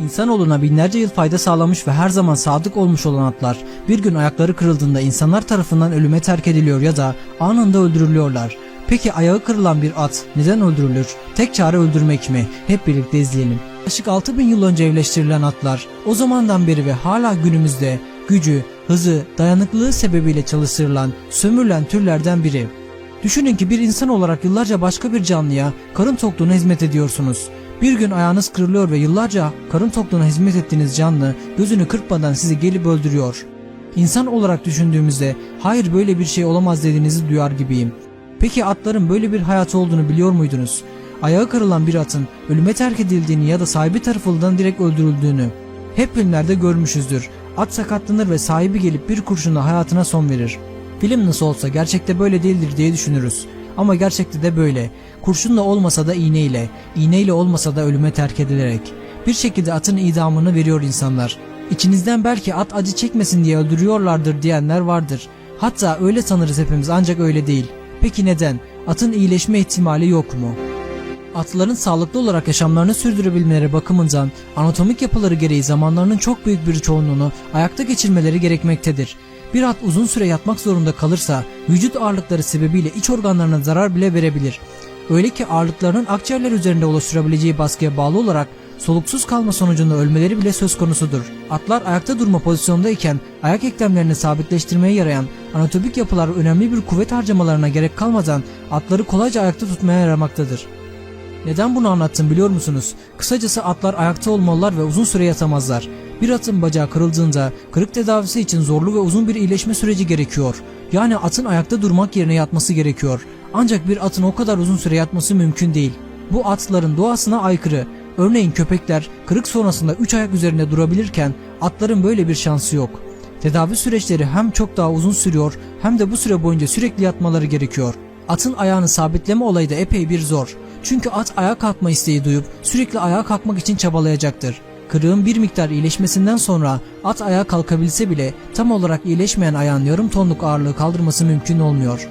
İnsanoğluna binlerce yıl fayda sağlamış ve her zaman sadık olmuş olan atlar bir gün ayakları kırıldığında insanlar tarafından ölüme terk ediliyor ya da anında öldürülüyorlar. Peki ayağı kırılan bir at neden öldürülür? Tek çare öldürmek mi? Hep birlikte izleyelim. Yaklaşık 6000 yıl önce evleştirilen atlar o zamandan beri ve hala günümüzde gücü, hızı, dayanıklılığı sebebiyle çalıştırılan, sömürülen türlerden biri. Düşünün ki bir insan olarak yıllarca başka bir canlıya karın tokluğuna hizmet ediyorsunuz. Bir gün ayağınız kırılıyor ve yıllarca karın tokluğuna hizmet ettiğiniz canlı gözünü kırpmadan sizi gelip öldürüyor. İnsan olarak düşündüğümüzde hayır böyle bir şey olamaz dediğinizi duyar gibiyim. Peki atların böyle bir hayatı olduğunu biliyor muydunuz? Ayağı kırılan bir atın ölüme terk edildiğini ya da sahibi tarafından direkt öldürüldüğünü hep filmlerde görmüşüzdür. At sakatlanır ve sahibi gelip bir kurşunla hayatına son verir. Film nasıl olsa gerçekte böyle değildir diye düşünürüz. Ama gerçekte de böyle. Kurşunla olmasa da iğneyle, iğneyle olmasa da ölüme terk edilerek. Bir şekilde atın idamını veriyor insanlar. İçinizden belki at acı çekmesin diye öldürüyorlardır diyenler vardır. Hatta öyle sanırız hepimiz ancak öyle değil. Peki neden? Atın iyileşme ihtimali yok mu? Atların sağlıklı olarak yaşamlarını sürdürebilmeleri bakımından anatomik yapıları gereği zamanlarının çok büyük bir çoğunluğunu ayakta geçirmeleri gerekmektedir. Bir at uzun süre yatmak zorunda kalırsa vücut ağırlıkları sebebiyle iç organlarına zarar bile verebilir. Öyle ki ağırlıklarının akciğerler üzerinde oluşturabileceği baskıya bağlı olarak soluksuz kalma sonucunda ölmeleri bile söz konusudur. Atlar ayakta durma pozisyondayken ayak eklemlerini sabitleştirmeye yarayan anatomik yapılar önemli bir kuvvet harcamalarına gerek kalmadan atları kolayca ayakta tutmaya yaramaktadır. Neden bunu anlattım biliyor musunuz? Kısacası atlar ayakta olmalılar ve uzun süre yatamazlar. Bir atın bacağı kırıldığında kırık tedavisi için zorlu ve uzun bir iyileşme süreci gerekiyor. Yani atın ayakta durmak yerine yatması gerekiyor. Ancak bir atın o kadar uzun süre yatması mümkün değil. Bu atların doğasına aykırı. Örneğin köpekler kırık sonrasında 3 ayak üzerinde durabilirken atların böyle bir şansı yok. Tedavi süreçleri hem çok daha uzun sürüyor hem de bu süre boyunca sürekli yatmaları gerekiyor. Atın ayağını sabitleme olayı da epey bir zor. Çünkü at ayağa kalkma isteği duyup sürekli ayağa kalkmak için çabalayacaktır. Kırığın bir miktar iyileşmesinden sonra at ayağa kalkabilse bile tam olarak iyileşmeyen ayağın yarım tonluk ağırlığı kaldırması mümkün olmuyor.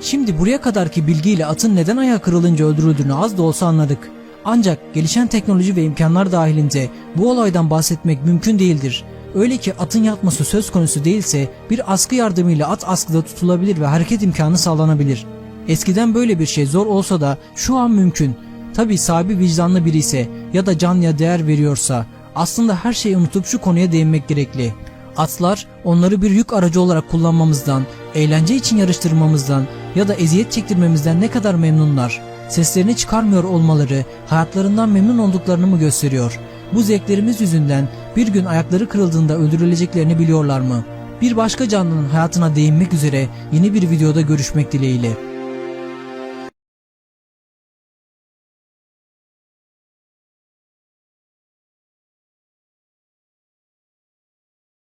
Şimdi buraya kadarki bilgiyle atın neden ayağı kırılınca öldürüldüğünü az da olsa anladık. Ancak gelişen teknoloji ve imkanlar dahilinde bu olaydan bahsetmek mümkün değildir. Öyle ki atın yatması söz konusu değilse bir askı yardımıyla at askıda tutulabilir ve hareket imkanı sağlanabilir. Eskiden böyle bir şey zor olsa da şu an mümkün. Tabi sahibi vicdanlı biri ise ya da canlıya değer veriyorsa aslında her şeyi unutup şu konuya değinmek gerekli. Atlar onları bir yük aracı olarak kullanmamızdan, eğlence için yarıştırmamızdan ya da eziyet çektirmemizden ne kadar memnunlar. Seslerini çıkarmıyor olmaları hayatlarından memnun olduklarını mı gösteriyor? Bu zevklerimiz yüzünden bir gün ayakları kırıldığında öldürüleceklerini biliyorlar mı? Bir başka canlının hayatına değinmek üzere yeni bir videoda görüşmek dileğiyle.